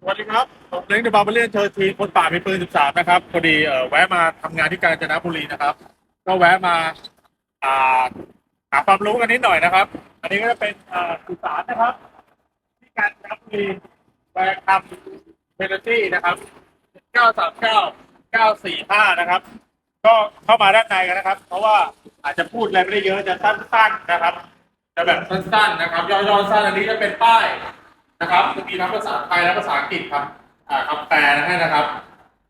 สวัสดีครับผมเล้งเดอะบาร์เบเลียนเชอร์ทีคนป่ามีปืน 13 นะครับพอดีเอ่อแวะมาทำงานที่กาญจนบุรีนะครับ ก็แวะมาอ่าหาความรู้กันนิดหน่อยนะครับ อันนี้ก็จะเป็นอ่าสื่อสารนะครับ ที่กาญจนบุรีแวะทำเทเลตี้นะครับ 939 945 นะครับ ก็เข้ามาด้านในกันนะครับ เพราะว่าอาจจะพูดอะไรไม่ได้เยอะจะสั้นๆนะครับ จะแบบสั้นๆนะครับย่อๆสั้นอันนี้จะเป็นป้าย นะครับจะมีทั้งภาษาไทยและภาษาอังกฤษครับอ่าคำแปลนะฮะนะครับ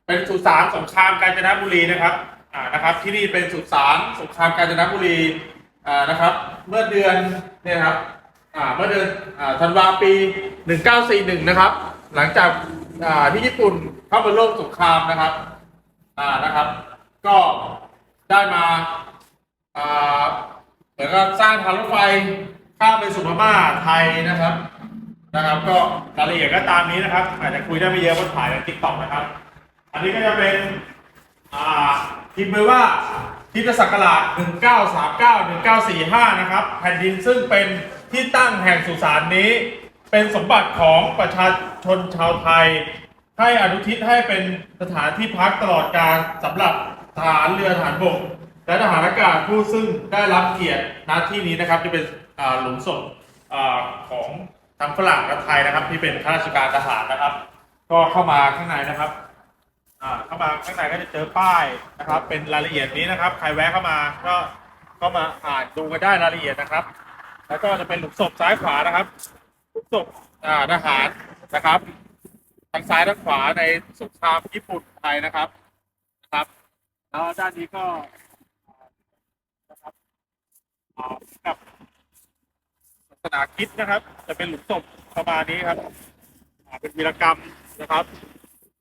เป็นสุสานสงครามกาญจนบุรีนะครับอ่านะครับ ที่นี่เป็นสุสานสงครามกาญจนบุรีอ่านะครับ เมื่อเดือนเนี่ยครับอ่าเมื่อเดือนอ่าธันวาปี 1941 นะครับ หลังจากอ่าที่ญี่ปุ่นเข้ามาร่วมสงครามนะครับอ่านะครับ ก็ได้มาอ่าเหมือนกับสร้างทางรถไฟข้ามไปสู่พม่าไทยนะครับ นะครับ ก็รายละเอียดก็ตามนี้นะครับ อาจจะคุยได้ไม่เยอะเพราะถ่ายในทิกตอกนะครับ อันนี้ก็จะเป็นอ่าพิมพ์ไว้ว่าทิศศักราช1939 1945 นะครับ แผ่นดินซึ่งเป็นที่ตั้งแห่งสุสานนี้ เป็นสมบัติของประชาชนชาวไทย ให้อนุทิศให้เป็นสถานที่พักตลอดการสำหรับทหารเรือทหารบก และทหารอากาศผู้ซึ่งได้รับเกียรติณที่นี้นะครับจะเป็นหลุมศพของ ทั้งฝรั่งและไทยนะครับ ที่เป็นข้าราชการทหารนะครับ ก็เข้ามาข้างในนะครับอ่าเข้ามาข้างในก็จะเจอป้ายนะครับ เป็นรายละเอียดนี้นะครับ ใครแวะเข้ามาก็เข้ามาอ่านดูกันได้รายละเอียดนะครับ แล้วก็จะเป็นหลุมศพซ้ายขวานะครับหลุมศพอ่าทหารนะครับทางซ้ายทางขวาในสงครามญี่ปุ่นไทยนะครับนะครับ แล้วด้านนี้ก็นะครับอ่ากับ ศาสนาคริดนะครับ จะเป็นหลุมศพประมาณนี้ครับอ่าเป็นวีรกรรมนะครับ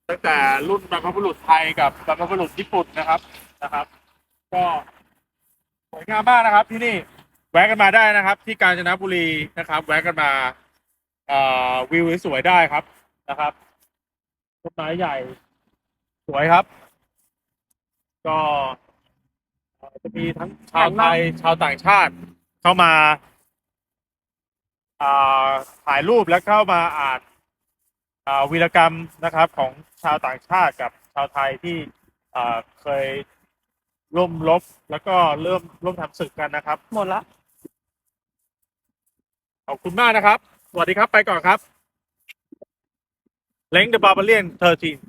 ตั้งแต่รุ่นบรรพบุรุษไทยกับบรรพบุรุษญี่ปุ่นนะครับนะครับ ก็สวยงามมากนะครับ ที่นี่แวะกันมาได้นะครับ ที่กาญจนบุรีนะครับ แวะกันมาเอ่อวิวสวยๆได้ครับนะครับต้นไม้ใหญ่ สวยครับ ก็เอ่อจะมีทั้งชาวไทยชาวต่างชาติเข้ามาอ่า ถ่ายรูปและเข้ามาอ่านอ่าวีรกรรมนะครับของชาวต่างชาติกับชาวไทยที่อ่าเคยร่วมรบแล้วก็เริ่มร่วมทำศึกกันนะครับ หมดละขอบคุณมากนะครับ สวัสดีครับไปก่อนครับ เล้งเดอะบาร์เบเลียนเทอร์ทีน